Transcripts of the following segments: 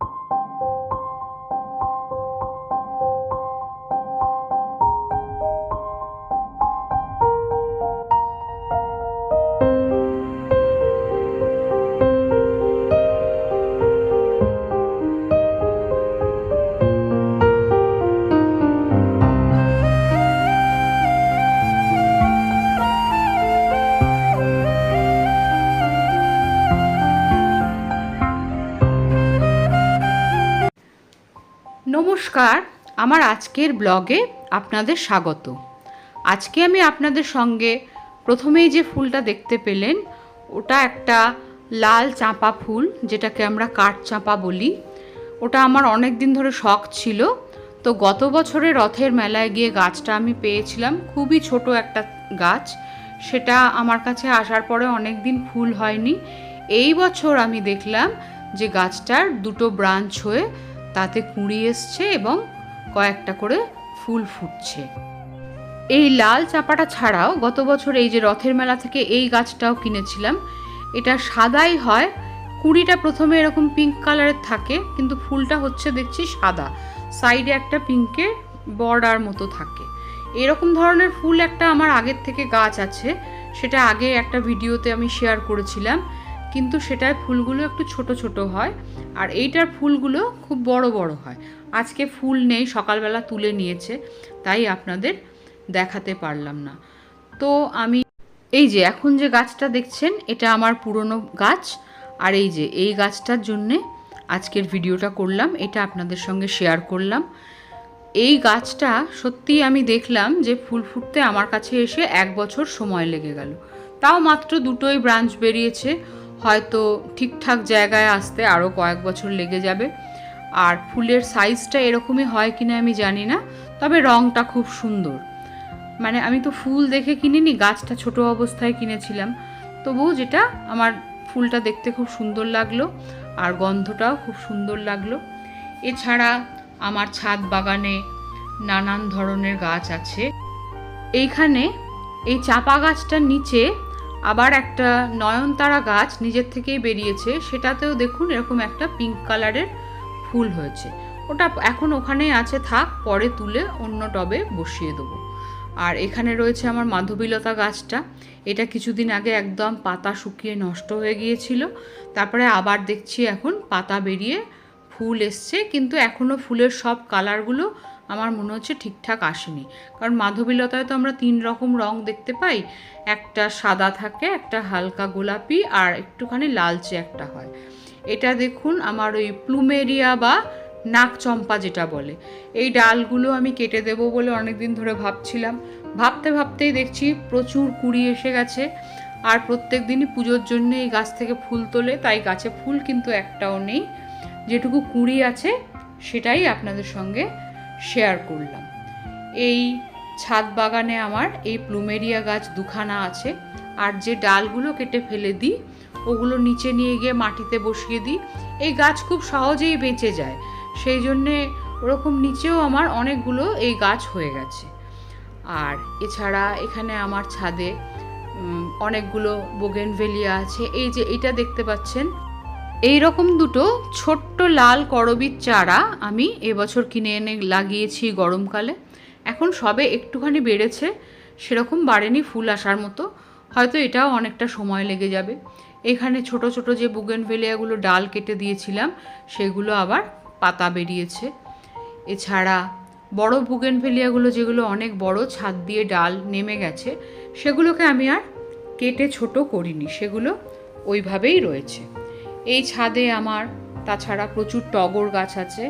you নমস্কার, আমার আজকের ব্লগে আপনাদের স্বাগত। আজকে আমি আপনাদের সঙ্গে প্রথমেই যে ফুলটা দেখতে পেলেন, ওটা একটা লাল চাঁপা ফুল, যেটাকে আমরা কাঠ চাঁপা বলি। ওটা আমার অনেক দিন ধরে শখ ছিল। তো গত বছরে রথের মেলায় গিয়ে গাছটা আমি পেয়েছিলাম। খুবই ছোট একটা গাছ। সেটা আমার কাছে আসার পরে অনেক দিন ফুল হয়নি। এই বছর আমি দেখলাম যে গাছটার দুটো ব্রাঞ্চ হয়ে তাতে কুঁড়ি এসছে এবং কয়েকটা করে ফুল ফুটছে। এই লাল চাপাটা ছাড়াও গত বছর এই যে রথের মেলা থেকে এই গাছটাও কিনেছিলাম। এটা সাদাই হয়। কুড়িটা প্রথমে এরকম পিঙ্ক কালারের থাকে, কিন্তু ফুলটা হচ্ছে দেখছি সাদা। সাইডে একটা পিঙ্কের বর্ডার মতো থাকে। এরকম ধরনের ফুল একটা আমার আগের থেকে গাছ আছে। সেটা আগে একটা ভিডিওতে আমি শেয়ার করেছিলাম। কিন্তু সেটার ফুলগুলো একটু ছোট ছোট হয় আর এইটার ফুলগুলো খুব বড় বড় হয়। আজকে ফুল নেই, সকালবেলা তুলে নিয়েছে, তাই আপনাদের দেখাতে পারলাম না। তো আমি এই যে এখন যে গাছটা দেখছেন, এটা আমার পুরনো গাছ। আর এই যে এই গাছটার জন্যে আজকের ভিডিওটা করলাম, এটা আপনাদের সঙ্গে শেয়ার করলাম। এই গাছটা সত্যিই আমি দেখলাম যে ফুল ফুটতে আমার কাছে এসে এক বছর সময় লেগে গেল। তাও মাত্র দুটোই ব্রাঞ্চ বেরিয়েছে। হয়তো ঠিকঠাক জায়গায় আসতে আরও কয়েক বছর লেগে যাবে। আর ফুলের সাইজটা এরকমই হয় কিনা আমি জানি না, তবে রঙটা খুব সুন্দর। মানে আমি তো ফুল দেখে কিনিনি, গাছটা ছোট অবস্থায় কিনেছিলাম। তবুও যেটা, আমার ফুলটা দেখতে খুব সুন্দর লাগল আর গন্ধটাও খুব সুন্দর লাগল। এছাড়া আমার ছাদ বাগানে নানান ধরনের গাছ আছে। এইখানে এই চাপা গাছটার নিচে আবার একটা নয়নতারা গাছ নিজের থেকেই বেরিয়েছে, সেটাতেও দেখুন এরকম একটা পিঙ্ক কালারের ফুল হয়েছে। ওটা এখন ওখানেই আছে, থাক, পরে তুলে অন্য টবে বসিয়ে দেবো। আর এখানে রয়েছে আমার মাধবীলতা গাছটা। এটা কিছুদিন আগে একদম পাতা শুকিয়ে নষ্ট হয়ে গিয়েছিল। তারপরে আবার দেখছি এখন পাতা বেরিয়ে ফুল এসছে, কিন্তু এখনও ফুলের সব কালারগুলো আমার মনে হচ্ছে ঠিকঠাক আসেনি। কারণ মাধবীলতায় তো আমরা তিন রকম রং দেখতে পাই। একটা সাদা থাকে, একটা হালকা গোলাপি আর একটুখানি লালচে একটা হয়। এটা দেখুন আমার ওই প্লুমেরিয়া বা নাক চম্পা যেটা বলে। এই ডালগুলো আমি কেটে দেবো বলে অনেক দিন ধরে ভাবছিলাম। ভাবতে ভাবতেই দেখছি প্রচুর কুড়ি এসে গেছে। আর প্রত্যেক দিনই পুজোর জন্য এই গাছ থেকে ফুল তোলে, তাই গাছে ফুল কিন্তু একটাও নেই। যেটুকু কুড়ি আছে, সেটাই আপনাদের সঙ্গে শেয়ার করলাম। এই ছাদ বাগানে আমার এই প্লুমেরিয়া গাছ দুখানা আছে, আর যে ডালগুলো কেটে ফেলে দিই, ওগুলো নিচে নিয়ে গিয়ে মাটিতে বসিয়ে দিই, এই গাছ খুব সহজেই বেঁচে যায়। সেই জন্যে ওরকম নিচেও আমার অনেকগুলো এই গাছ হয়ে গেছে। আর এছাড়া এখানে আমার ছাদে অনেকগুলো বোগেনভেলিয়া আছে। এই যে এটা দেখতে পাচ্ছেন এই রকম দুটো ছোট্ট লাল করবির চারা আমি এবছর কিনে এনে লাগিয়েছি গরমকালে। এখন সবে একটুখানি বেড়েছে, সেরকম বাড়েনি ফুল আসার মতো। হয়তো এটাও অনেকটা সময় লেগে যাবে। এখানে ছোট ছোট যে বুগেনভেলিয়াগুলো ডাল কেটে দিয়েছিলাম, সেগুলো আবার পাতা বেরিয়েছে। এছাড়া বড় বুগেনভেলিয়াগুলো যেগুলো অনেক বড়, ছাদ দিয়ে ডাল নেমে গেছে, সেগুলোকে আমি আর কেটে ছোট করিনি, সেগুলো ওইভাবেই রয়েছে। এই ছাদে আমার, তাছাড়া প্রচুর টগর গাছ আছে।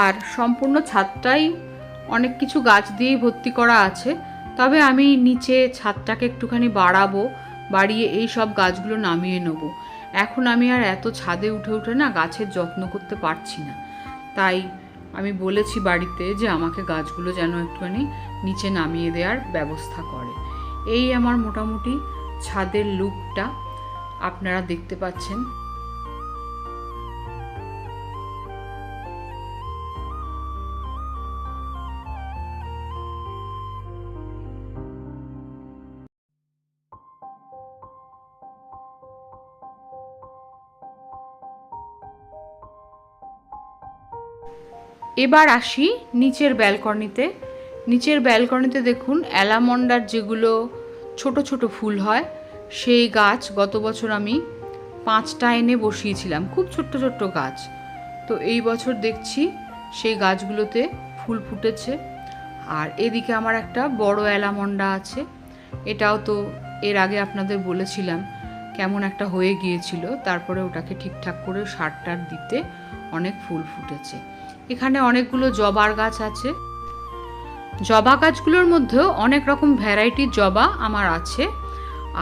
আর সম্পূর্ণ ছাদটাই অনেক কিছু গাছ দিয়েই ভর্তি করা আছে। তবে আমি নিচে ছাদটাকে একটুখানি বাড়াবো, বাড়িয়ে এই সব গাছগুলো নামিয়ে নেব। এখন আমি আর এত ছাদে উঠে উঠে না গাছের যত্ন করতে পারছি না। তাই আমি বলেছি বাড়িতে যে আমাকে গাছগুলো যেন একটুখানি নিচে নামিয়ে দেওয়ার ব্যবস্থা করে। এই আমার মোটামুটি ছাদের লুকটা আপনারা দেখতে পাচ্ছেন। এবার আসি নিচের ব্যালকনিতে। নিচের ব্যালকনিতে দেখুন অ্যালামন্ডার যেগুলো ছোট ছোট ফুল হয় সেই গাছ গত বছর আমি পাঁচটা এনে বসিয়েছিলাম, খুব ছোট্ট ছোট্ট গাছ। তো এই বছর দেখছি সেই গাছগুলোতে ফুল ফুটেছে। আর এদিকে আমার একটা বড় অ্যালামন্ডা আছে। এটাও তো এর আগে আপনাদের বলেছিলাম, কেমন একটা হয়ে গিয়েছিল। তারপরে ওটাকে ঠিকঠাক করে সার টার দিতে অনেক ফুল ফুটেছে। এখানে অনেকগুলো জবার গাছ আছে। জবা গাছগুলোর মধ্যেও অনেক রকম ভ্যারাইটির জবা আমার আছে।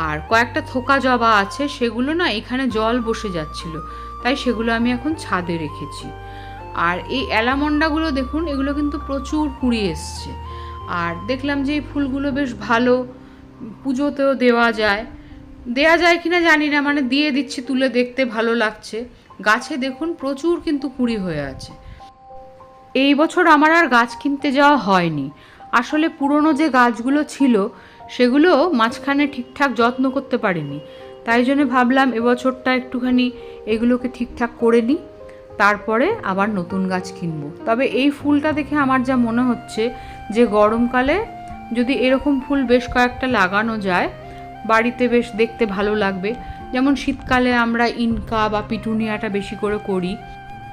আর কয়েকটা থোকা জবা আছে, সেগুলো না এখানে জল বসে যাচ্ছিল, তাই সেগুলো আমি এখন ছাদে রেখেছি। আর এই অ্যালামন্ডাগুলো দেখুন, এগুলো কিন্তু প্রচুর কুড়ি এসছে। আর দেখলাম যে এই ফুলগুলো বেশ ভালো, পুজোতেও দেওয়া যায়। দেয়া যায় কিনা জানি না মানে দিয়ে দিচ্ছি, তুলে দেখতে ভালো লাগছে। গাছে দেখুন প্রচুর কিন্তু কুড়ি হয়ে আছে। এই বছর আমার আর গাছ কিনতে যাওয়া হয়নি। আসলে পুরনো যে গাছগুলো ছিল সেগুলো মাঝখানে ঠিকঠাক যত্ন করতে পারিনি। তাই জন্য ভাবলাম এবছরটা একটুখানি এগুলোকে ঠিকঠাক করে নিই, তারপরে আবার নতুন গাছ কিনবো। তবে এই ফুলটা দেখে আমার যা মনে হচ্ছে যে গরমকালে যদি এরকম ফুল বেশ কয়েকটা লাগানো যায়, বাড়িতে বেশ দেখতে ভালো লাগবে। যেমন শীতকালে আমরা ইনকা বা পিটুনিয়াটা বেশি করে করি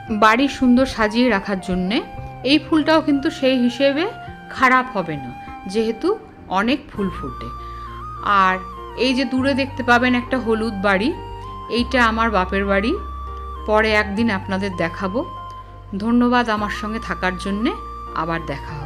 বাড়ি সুন্দর সাজিয়ে রাখার জন্যে। এই ফুলটাও কিন্তু সেই হিসেবে খারাপ হবে না। যেহেতু অনেক ফুল ফোটে। আর এই যে দূরে দেখতে পাবেন একটা হলুদ বাড়ি, এইটা আমার বাপের বাড়ি। পরে একদিন আপনাদের দেখাবো। ধন্যবাদ আমার সঙ্গে থাকার জন্যে। আবার দেখা